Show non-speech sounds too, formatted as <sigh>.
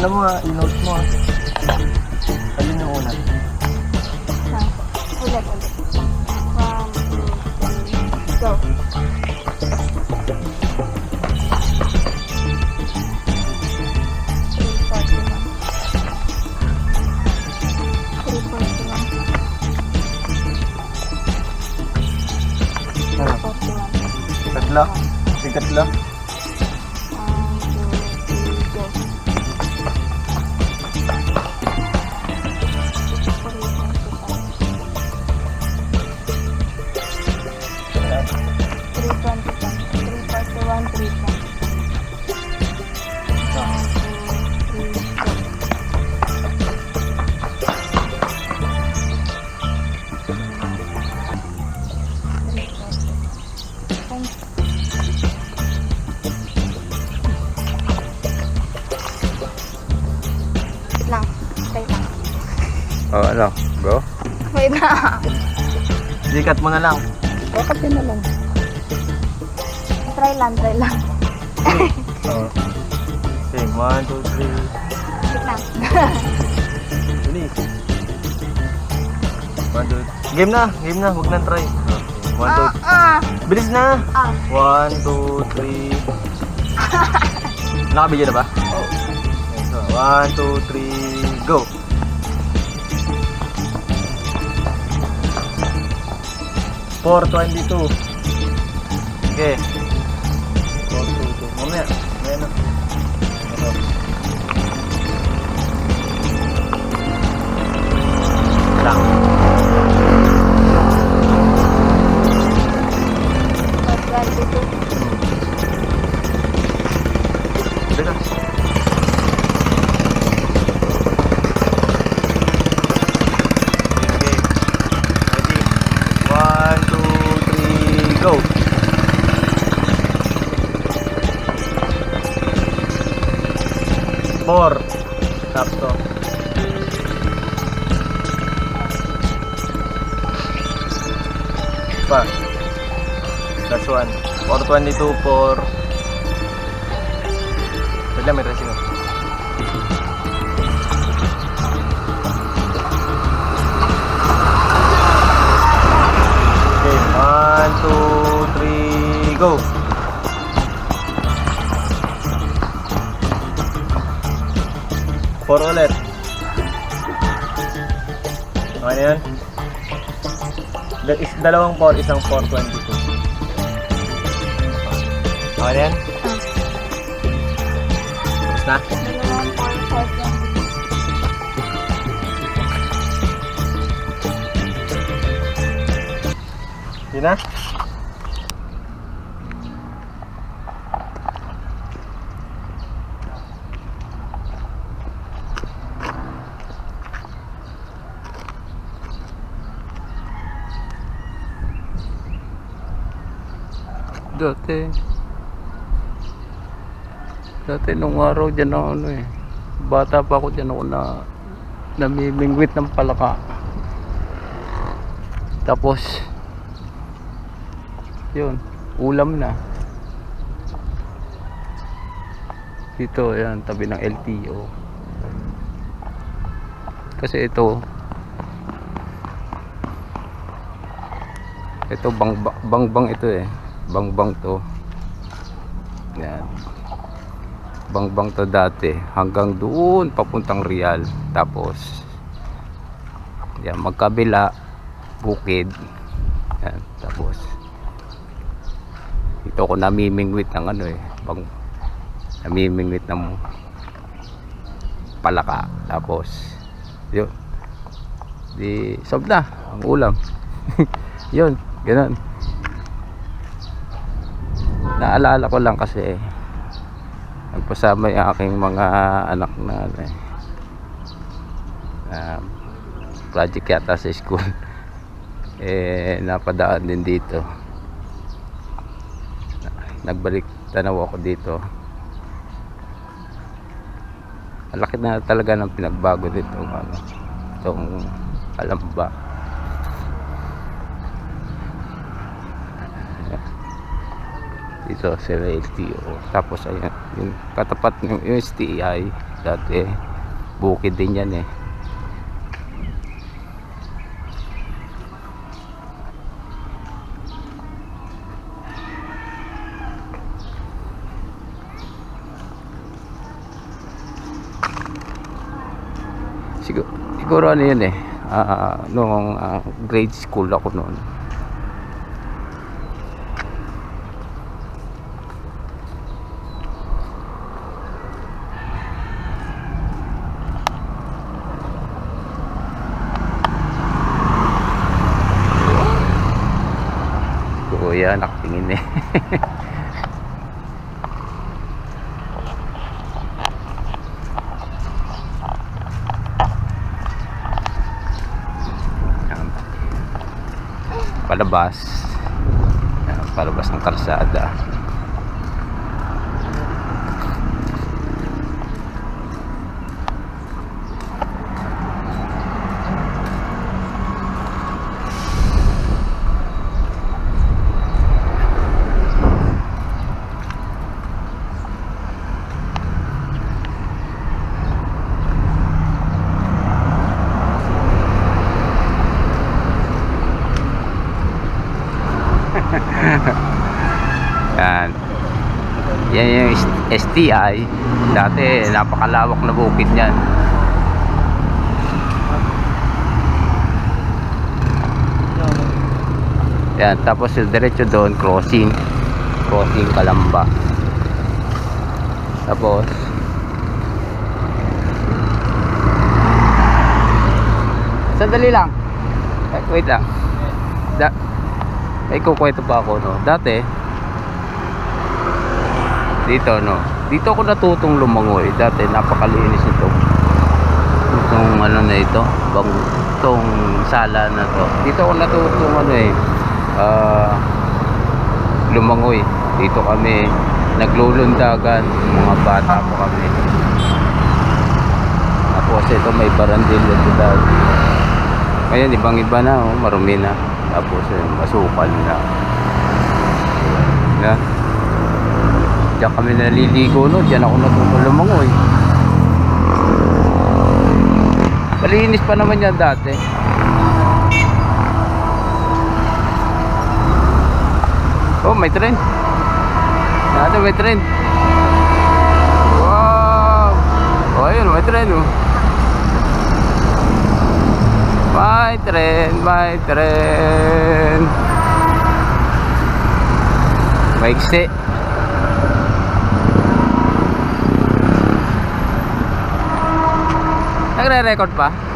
I-ano mo ha, i-note mo ha. Alin yung una? Ha? Ulit, ulit. One, two, three, go. Three forty-one. Sikat mo na lang. Bakit yun na lang? Try lang, try lang. Oo. Okay, one, two, three. Wait lang. Bilis. One, two, Game na, game na, huwag nang try. One, two, Ah, ah, Bilis na! ah. One, two, three. <laughs> Nakabidyo na ba? So, one, two, three, go! Four twenty-two. Okay. Pa. Last one. 422 for... Wait lang, may racing ako. Okay, one, two, three, go! Four ulit. Okay na yan? Da- is, dalawang four, isang 422. Okay na yan? Tapos na? Dalawang four, four twenty. Yun na? Dati. Dati nung araw dyan ako ano eh. Bata pa ako dyan ako na namimingwit ng palaka. Tapos yun, ulam na. Dito, yan, tabi ng LTO. Kasi ito, ito bang bang bang ito eh. Bang bang to. Yan. Bang bang to dati hanggang doon papuntang Real. Tapos yan magkabila bukid. Yan, tapos dito ako namimingwit ng ano eh, bang namimingwit ng palaka. Tapos yun. Di sob na ang ulam. <laughs> yun, ganun. Naalala ko lang kasi nagpasama yung aking mga anak na ano eh, um, project yata sa school. <laughs> Eh napadaan din dito. Nagbalik tanaw ako dito. Malaki na talaga ng pinagbago dito ano, itong alamba dito sa LTO tapos ayan yung katapat ng yung STI Dati bukid din yan eh. Siguro, siguro ano yun eh. ah, nung ah, grade school ako noon. Kuya, nakatingin eh. <laughs> Palabas. Palabas ng karsada. Yan. Yan yung STI. Dati napakalawak na bukid niyan. Yan, tapos diretso doon, crossing. Crossing Kalamba. Tapos, Sandali lang. Eh, wait lang. Da May kukwento pa ako, no. Dati, dito, no. Dito ako natutong lumangoy. Dati, napakalinis nito. Itong, ano na ito, bang, itong sala na to. Dito ako natutong, ano eh, ah, lumangoy. Dito kami, naglulundagan, mga bata po kami. Tapos ito may barandilyo dito. Ngayon, ibang iba na, oh, marumi na. Tapos, eh, masukal. Na. Diyan kami naliligo, no? Diyan ako natutulong lumangoy. Malinis pa naman yan dati. Oh, may tren. Dati may tren. Wow! Oh, ayun, may tren, oh. May tren, may tren. Maiksi. Nagre-record pa?